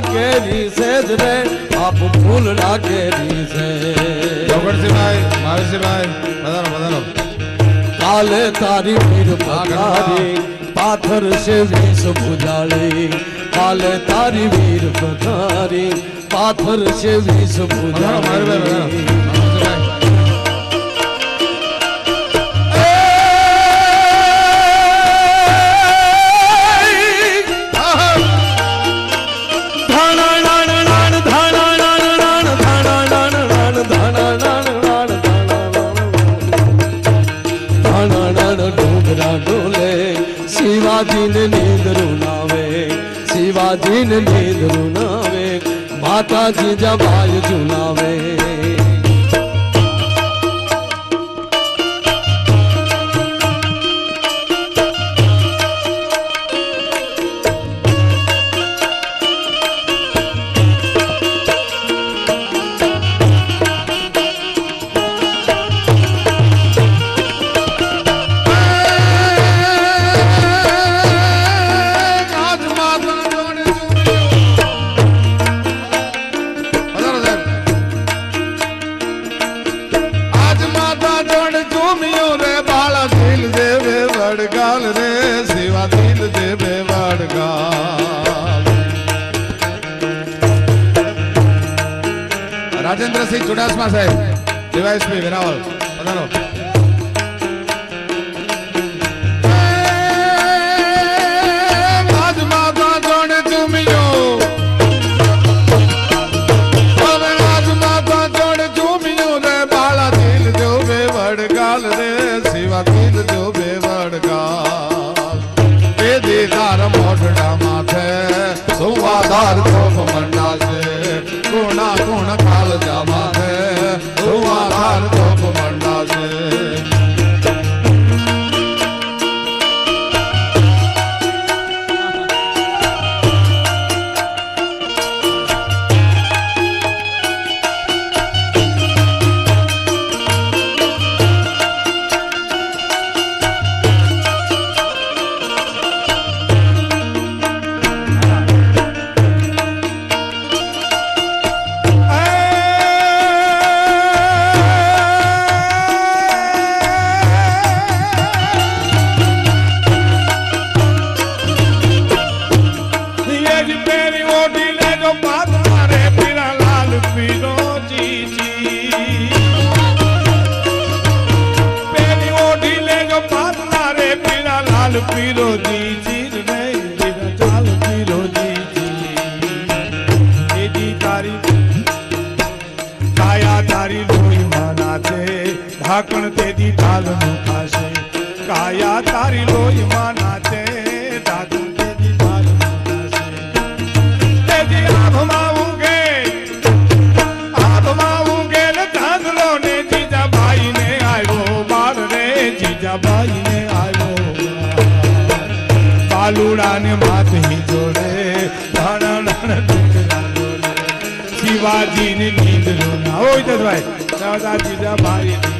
કેરી છે જ રે આપ ફૂલ રાખેલી છે. ચોકડસિંહભાઈ મહાવીરસિંહભાઈ બધાનો બધાનો. કાલે તારી પીર પથારી પાથર છે વીસ ભુજાળી. કાલે તારી વીર પથારી પાથર છે મહાવીરભાઈ ભુજાળી. ધાણા નાણ ડુંગરા ડોલે શિવાજીને નીંદરું નાવે શિવાજીને નીંદરું નાવે માતાજી જબાય ઝુલાવે માતા જોડે રે બાળા દિલ દેવે વડગાલ રે, સેવા દિલ દેવે વડગાલ. રાજેન્દ્રસિંહ ચુડાસમા સાહેબ ડીવાયસપી વેરાવળ. બધાનો એજી તારી કાયા તારી લોહી માના છે તેથી ઢાલનું ખાશે. કાયા તારી લોહી માના છે ઢાકણ તેદી ઢાલનું ખાશે. તેજી આભમાં ઉગે આભમાં ઉગેલ ચાંદલો ને જીજાબાઈ ને આવ્યો બાર રે જીજાબાઈ ને આવ્યો બાલુડા ને માથે જોડે ધાણા ડુંગરા ડોલે શિવાજી નીંદ ના. હોય તો ભાઈ. દાદા આજ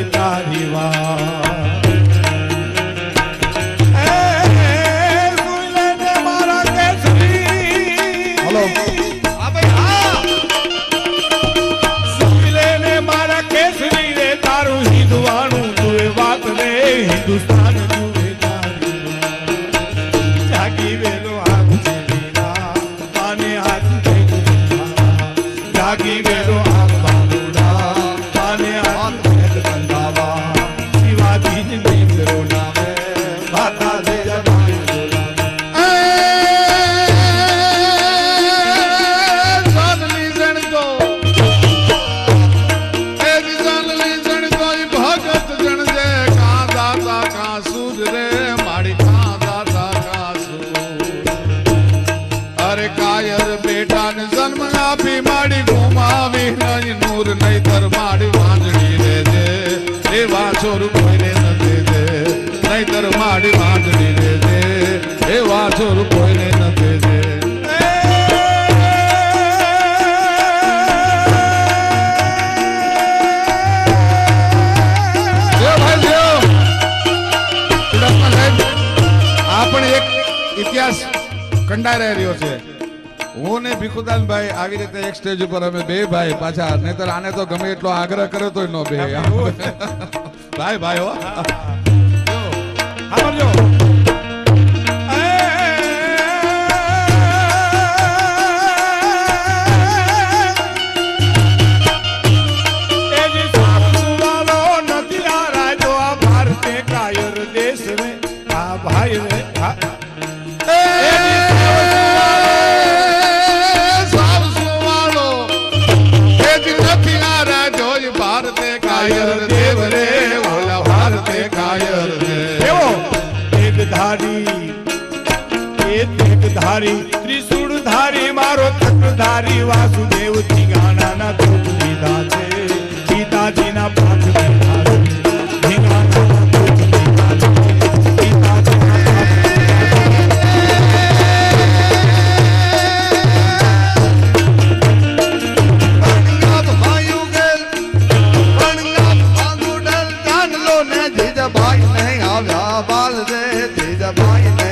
બેટાને જન્મ આપી માડી ગુમાવી નહીં નૂર નહીતર માડી વાંજણી રે છે એવા છોર કોઈને નથી દે નહીતર માડી વાંજણી રે છે એવા છોર કોઈને નથી દે આપણે એક ઇતિહાસ કંડારાઈ રહ્યો છે હું ને ભીખુદાન ભાઈ આવી રીતે એક સ્ટેજ ઉપર અમે બે ભાઈ પાછા નહીતર આને તો ગમે એટલો આગ્રહ કર્યો તો નો બે ભાઈ ભાઈ હો સાંભળજો ભાઈ રે ધારી એક એક ધારી ત્રિશુળ ધારી મારો ચક્ર ધારી વાસુદેવ આવ્યા બાલ રે બાલ બાલુડાન